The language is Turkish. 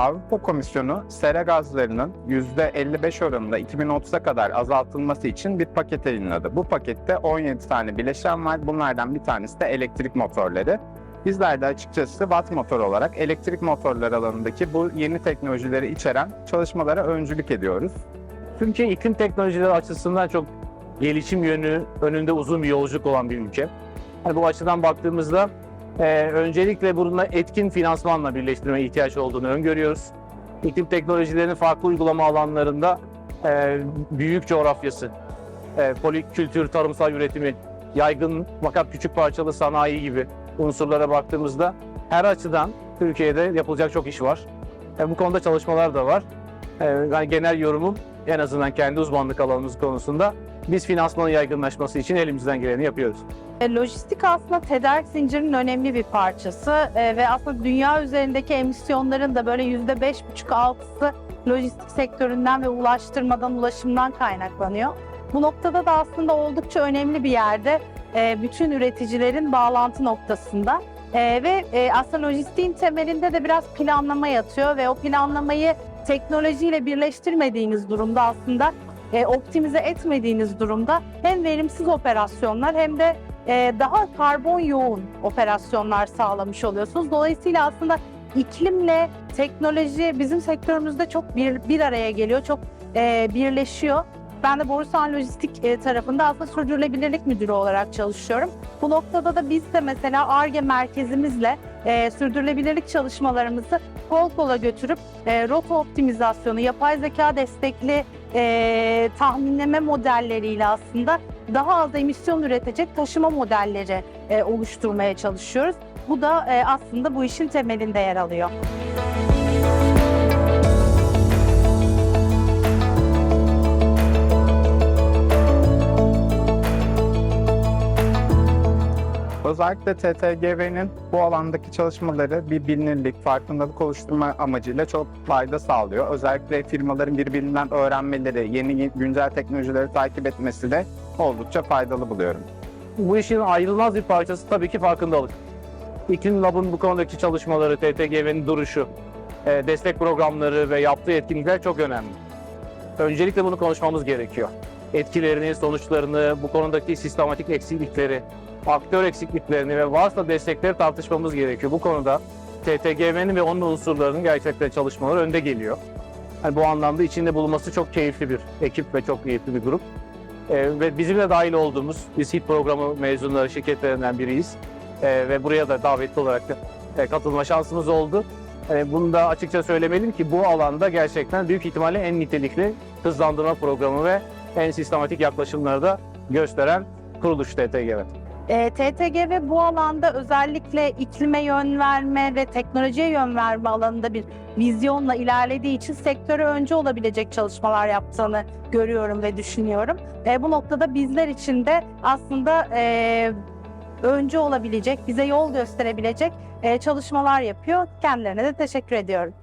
Avrupa Komisyonu sera gazlarının %55 oranında 2030'a kadar azaltılması için bir paket yayınladı. Bu pakette 17 tane bileşen var. Bunlardan bir tanesi de elektrik motorları. Bizler de açıkçası watt motor olarak elektrik motorlar alanındaki bu yeni teknolojileri içeren çalışmalara öncülük ediyoruz. Türkiye iklim teknolojileri açısından çok gelişim yönü önünde uzun bir yolculuk olan bir ülke. Yani bu açıdan baktığımızda e, öncelikle bununla etkin finansmanla birleştirme ihtiyaç olduğunu öngörüyoruz. İklim teknolojilerinin farklı uygulama alanlarında e, büyük coğrafyası, e, polikültür, tarımsal üretimi, yaygın fakat küçük parçalı sanayi gibi unsurlara baktığımızda her açıdan Türkiye'de yapılacak çok iş var. E, bu konuda çalışmalar da var. E, yani genel yorumum en azından kendi uzmanlık alanımız konusunda biz finansmanın yaygınlaşması için elimizden geleni yapıyoruz. E, Lojistik aslında tedarik zincirinin önemli bir parçası e, ve aslında dünya üzerindeki emisyonların da böyle yüzde beş buçuk altısı lojistik sektöründen ve ulaştırmadan, ulaşımdan kaynaklanıyor. Bu noktada da aslında oldukça önemli bir yerde e, bütün üreticilerin bağlantı noktasında. E, ve e, aslında temelinde de biraz planlama yatıyor ve o planlamayı teknolojiyle birleştirmediğiniz durumda aslında e, optimize etmediğiniz durumda hem verimsiz operasyonlar hem de e, daha karbon yoğun operasyonlar sağlamış oluyorsunuz. Dolayısıyla aslında iklimle teknoloji bizim sektörümüzde çok bir, bir araya geliyor, çok e, birleşiyor. Ben de Borusan Lojistik e, tarafında aslında sürdürülebilirlik müdürü olarak çalışıyorum. Bu noktada da biz de mesela ARGE merkezimizle e, sürdürülebilirlik çalışmalarımızı kol kola götürüp e, rota optimizasyonu, yapay zeka destekli e, tahminleme modelleriyle aslında daha az emisyon üretecek taşıma modelleri e, oluşturmaya çalışıyoruz. Bu da e, aslında bu işin temelinde yer alıyor. Özellikle TTGV'nin bu alandaki çalışmaları bir bilinirlik, farkındalık oluşturma amacıyla çok fayda sağlıyor. Özellikle firmaların birbirinden öğrenmeleri, yeni güncel teknolojileri takip etmesi de oldukça faydalı buluyorum. Bu işin ayrılmaz bir parçası tabii ki farkındalık. İklim Lab'ın bu konudaki çalışmaları, TTGV'nin duruşu, e, destek programları ve yaptığı etkinlikler çok önemli. Öncelikle bunu konuşmamız gerekiyor. Etkilerini, sonuçlarını, bu konudaki sistematik eksiklikleri, aktör eksikliklerini ve varsa destekleri tartışmamız gerekiyor. Bu konuda TTGV'nin ve onun unsurlarının gerçekten çalışmaları önde geliyor. Yani bu anlamda içinde bulunması çok keyifli bir ekip ve çok keyifli bir grup. Ee, ve bizimle dahil olduğumuz, biz HİT programı mezunları şirketlerinden biriyiz. Ee, ve buraya da davetli olarak da e, katılma şansımız oldu. Ee, bunu da açıkça söylemeliyim ki bu alanda gerçekten büyük ihtimalle en nitelikli hızlandırma programı ve en sistematik yaklaşımları da gösteren kuruluş TTGV. E, TTGV bu alanda özellikle iklime yön verme ve teknolojiye yön verme alanında bir vizyonla ilerlediği için sektöre önce olabilecek çalışmalar yaptığını görüyorum ve düşünüyorum. E, bu noktada bizler için de aslında e, önce olabilecek, bize yol gösterebilecek e, çalışmalar yapıyor. Kendilerine de teşekkür ediyorum.